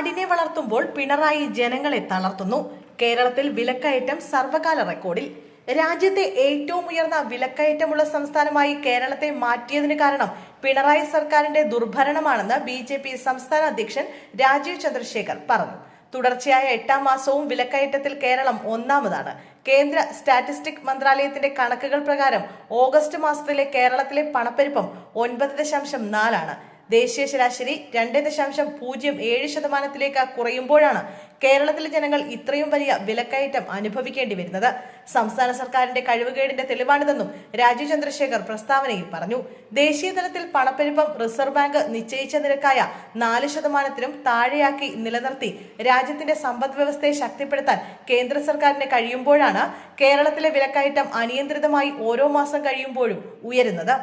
നാടിനെ വളർത്തുമ്പോൾ പിണറായി ജനങ്ങളെ തളർത്തുന്നു. കേരളത്തിൽ വിലക്കയറ്റം സർവകാല റെക്കോർഡിൽ. രാജ്യത്തെ ഏറ്റവും ഉയർന്ന വിലക്കയറ്റമുള്ള സംസ്ഥാനമായി കേരളത്തെ മാറ്റിയതിന് കാരണം പിണറായി സർക്കാരിന്റെ ദുർഭരണമാണെന്ന് ബി ജെ പി സംസ്ഥാന അധ്യക്ഷൻ രാജീവ് ചന്ദ്രശേഖർ പറഞ്ഞു. തുടർച്ചയായ എട്ടാം മാസവും വിലക്കയറ്റത്തിൽ കേരളം ഒന്നാമതാണ്. കേന്ദ്ര സ്റ്റാറ്റിസ്റ്റിക് മന്ത്രാലയത്തിന്റെ കണക്കുകൾ പ്രകാരം ഓഗസ്റ്റ് മാസത്തിലെ കേരളത്തിലെ പണപ്പെരുപ്പം ഒൻപത് ദശാംശം നാലാണ്. ദേശീയ ശരാശരി രണ്ട് ദശാംശം പൂജ്യം ഏഴ് ശതമാനത്തിലേക്ക് കുറയുമ്പോഴാണ് കേരളത്തിലെ ജനങ്ങൾ ഇത്രയും വലിയ വിലക്കയറ്റം അനുഭവിക്കേണ്ടി വരുന്നത്. സംസ്ഥാന സർക്കാരിന്റെ കഴിവുകേടിന്റെ തെളിവാണിതെന്നും രാജീവ് ചന്ദ്രശേഖർ പ്രസ്താവനയിൽ പറഞ്ഞു. ദേശീയ തലത്തിൽ പണപ്പെരുപ്പം റിസർവ് ബാങ്ക് നിശ്ചയിച്ച നിരക്കായ നാല് ശതമാനത്തിനും താഴെയാക്കി നിലനിർത്തി രാജ്യത്തിന്റെ സമ്പദ് വ്യവസ്ഥയെ ശക്തിപ്പെടുത്താൻ കേന്ദ്ര സർക്കാരിന് കഴിയുമ്പോഴാണ് കേരളത്തിലെ വിലക്കയറ്റം അനിയന്ത്രിതമായി ഓരോ മാസം കഴിയുമ്പോഴും ഉയരുന്നത്.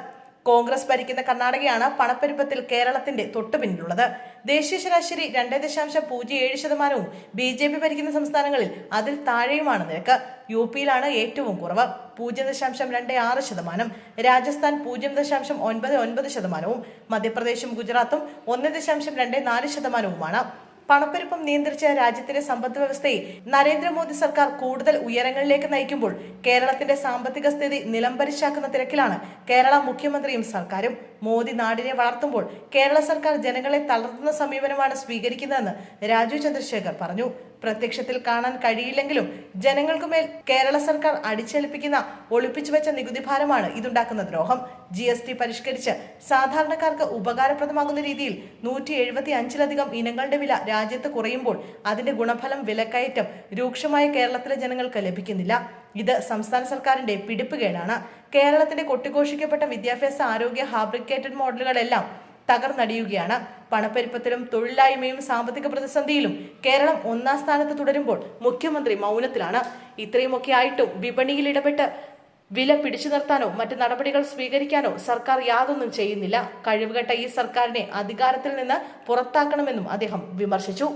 കോൺഗ്രസ് ഭരിക്കുന്ന കർണാടകയാണ് പണപ്പെരുപ്പത്തിൽ കേരളത്തിന്റെ തൊട്ടുപിന്നിലുള്ളത് ദേശീയ ശരാശരി രണ്ട് ദശാംശം പൂജ്യം ഏഴ് ശതമാനവും ബി ജെ പി ഭരിക്കുന്ന സംസ്ഥാനങ്ങളിൽ അതിൽ താഴെയുമാണ് നിരക്ക്. യു പിയിലാണ് ഏറ്റവും കുറവ്. പൂജ്യം ദശാംശം രണ്ട് ആറ് ശതമാനം. രാജസ്ഥാൻ പൂജ്യം ദശാംശം ഒൻപത് ഒൻപത് ശതമാനവും. മധ്യപ്രദേശും ഗുജറാത്തും ഒന്ന് ദശാംശം രണ്ട് നാല് ശതമാനവുമാണ്. പണപ്പെരുപ്പം നിയന്ത്രിച്ച രാജ്യത്തിന്റെ സമ്പദ് വ്യവസ്ഥയെ നരേന്ദ്രമോദി സർക്കാർ കൂടുതൽ ഉയരങ്ങളിലേക്ക് നയിക്കുമ്പോൾ കേരളത്തിന്റെ സാമ്പത്തിക സ്ഥിതി നിലംപരിശാക്കുന്ന തിരക്കിലാണ് കേരള മുഖ്യമന്ത്രിയും സർക്കാരും. മോദി നാടിനെ വളർത്തുമ്പോൾ കേരള സർക്കാർ ജനങ്ങളെ തളർത്തുന്ന സമീപനമാണ് സ്വീകരിക്കുന്നതെന്ന് രാജു ചന്ദ്രശേഖർ പറഞ്ഞു. പ്രത്യക്ഷത്തിൽ കാണാൻ കഴിയില്ലെങ്കിലും ജനങ്ങൾക്കുമേൽ കേരള സർക്കാർ അടിച്ചേൽപ്പിക്കുന്ന ഒളിപ്പിച്ചു വെച്ച നികുതി ഭാരമാണ് ഇതുണ്ടാക്കുന്ന ദ്രോഹം ജി എസ് ടി പരിഷ്കരിച്ച് സാധാരണക്കാർക്ക് ഉപകാരപ്രദമാകുന്ന രീതിയിൽ നൂറ്റി എഴുപത്തി അഞ്ചിലധികം ഇനങ്ങളുടെ വില രാജ്യത്ത് കുറയുമ്പോൾ അതിന്റെ ഗുണഫലം വിലക്കയറ്റം രൂക്ഷമായ കേരളത്തിലെ ജനങ്ങൾക്ക് ലഭിക്കുന്നില്ല. ഇത് സംസ്ഥാന സർക്കാരിന്റെ പിടിപ്പുകേടാണ് കേരളത്തിന്റെ കൊട്ടിഘോഷിക്കപ്പെട്ട വിദ്യാഭ്യാസ ആരോഗ്യ ഹാബ്രിക്കേറ്റഡ് മോഡലുകളെല്ലാം തകർന്നടിയുകയാണ്. പണപ്പെരുപ്പത്തിലും തൊഴിലില്ലായ്മയും സാമ്പത്തിക പ്രതിസന്ധിയിലും കേരളം ഒന്നാം സ്ഥാനത്ത് തുടരുമ്പോൾ മുഖ്യമന്ത്രി മൗനത്തിലാണ്. ഇത്രയുമൊക്കെ ആയിട്ടും വിപണിയിൽ ഇടപെട്ട് വില പിടിച്ചു നിർത്താനോ മറ്റ് നടപടികൾ സ്വീകരിക്കാനോ സർക്കാർ യാതൊന്നും ചെയ്യുന്നില്ല. കഴിവുകെട്ട ഈ സർക്കാരിനെ അധികാരത്തിൽ നിന്ന് പുറത്താക്കണമെന്നും അദ്ദേഹം വിമർശിച്ചു.